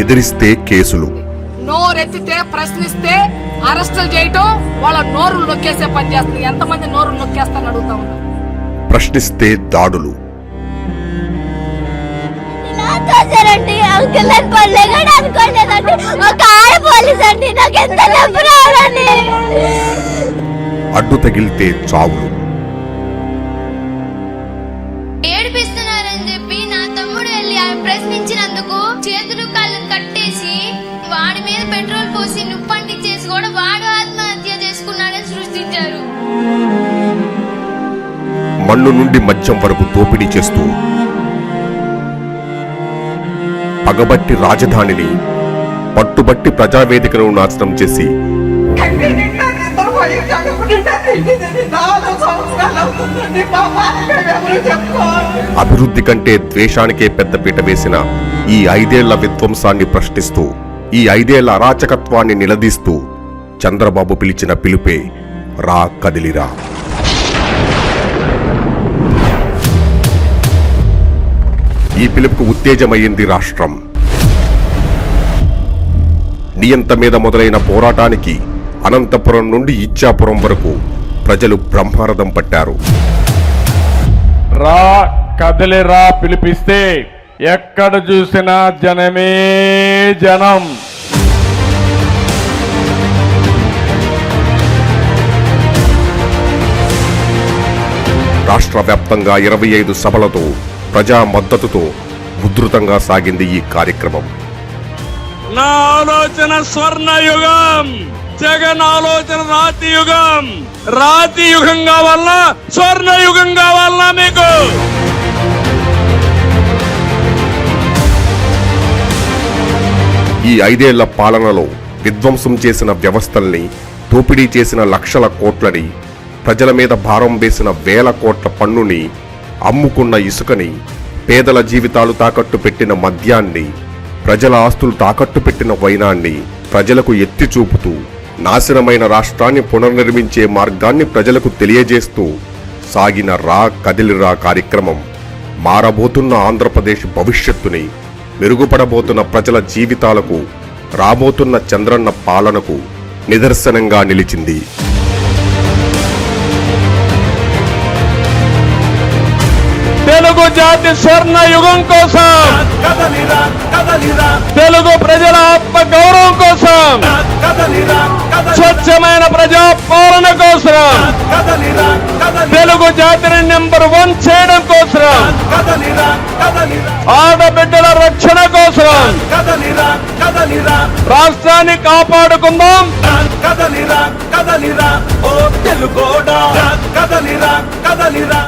ఎదిరిస్తే కేసులు. నోరెత్తితే ప్రశ్నిస్తే అరెస్టులు చేయటం వాళ్ళ నోరులు నొక్కేసే పని చేస్తుంది. ఎంతమంది నోరులు నొక్కేస్తాను అడుగుతా ఉన్నా. ప్రశ్నిస్తే దాడులు. ఇలా తోసారండి అంకుల్ అని పల్లె కూడా అనుకోలేదండి. ఒక ఆడ పోలీస్ అండి. నాకు ఎంత నొప్పి రావాలండి అడ్డు తగిలితే చావులు. ఏడిపిస్తున్నారని చెప్పి నా తమ్ముడు వెళ్ళి ఆయన ప్రశ్నించినందుకు చేతులు వాళ్ళని కట్టేసి వాడి మీద పెట్రోల్ పోసి నుప్పంటించేసి కూడా వాడు ఆత్మహత్య చేసుకున్నాడని సృష్టించారు. మన్ను నుండి మద్యం వరకు దోపిడీ చేస్తూ పగబట్టి రాజధానిని పట్టుబట్టి ప్రజావేదికను నాశనం చేసి అభివృద్ధి కంటే ద్వేషానికే పెద్దపీట వేసిన ఈ ఐదేళ్ళ విధ్వంసాన్ని ప్రశ్నిస్తూ ఈ ఐదేళ్ళ అరాచకత్వాన్ని నిలదీస్తూ చంద్రబాబు పిలిచిన పిలుపే రా కదిలిరా. ఈ పిలుపుకు ఉత్తేజమయ్యింది రాష్ట్రం. నియంత మీద మొదలైన పోరాటానికి అనంతపురం నుండి ఇచ్చాపురం వరకు ప్రజలు బ్రహ్మరథం పట్టారు. రా కదిలి రా పిలిపిస్తే ఎక్కడ చూసినా జనమే జనం. రాష్ట్ర వ్యాప్తంగా ఇరవై ఐదు సభలతో ప్రజా మద్దతుతో ఉధృతంగా సాగింది ఈ కార్యక్రమం. నా ఆలోచన స్వర్ణ యుగం జగన్ ఆలోచన రాతి యుగం. రాతి యుగం కావాలన్నా స్వర్ణ యుగం కావాలన్నా మీకు? ఈ ఐదేళ్ళ పాలనలో విధ్వంసం చేసిన వ్యవస్థల్ని దోపిడీ చేసిన లక్షల కోట్లని ప్రజల మీద భారం వేసిన వేల కోట్ల పన్నుని అమ్ముకున్న ఇసుకని పేదల జీవితాలు తాకట్టు పెట్టిన మద్యాన్ని ప్రజల ఆస్తులు తాకట్టు పెట్టిన వైనాన్ని ప్రజలకు ఎత్తి చూపుతూ నాశనమైన రాష్ట్రాన్ని పునర్నిర్మించే మార్గాన్ని ప్రజలకు తెలియజేస్తూ సాగిన రా కదిలిరా కార్యక్రమం మారబోతున్న ఆంధ్రప్రదేశ్ భవిష్యత్తుని మెరుగుపడబోతున్న ప్రజల జీవితాలకు రాబోతున్న చంద్రన్న పాలనకు నిదర్శనంగా నిలిచింది. తెలుగు జాతి స్వర్ణ యుగం కోసం తెలుగు ప్రజల ఆత్మ గౌరవం కోసం స్వచ్ఛమైన ప్రజా పాలన కోసం తెలుగు జాతిని నెంబర్ వన్ చేయడం కోసం ఆడబిడ్డల రక్షణ కోసం రాష్ట్రాన్ని కాపాడుకుందాం. కదలిరా కదలిరా. ఓ తెలుగోడా. కదలిరా కదలిరా.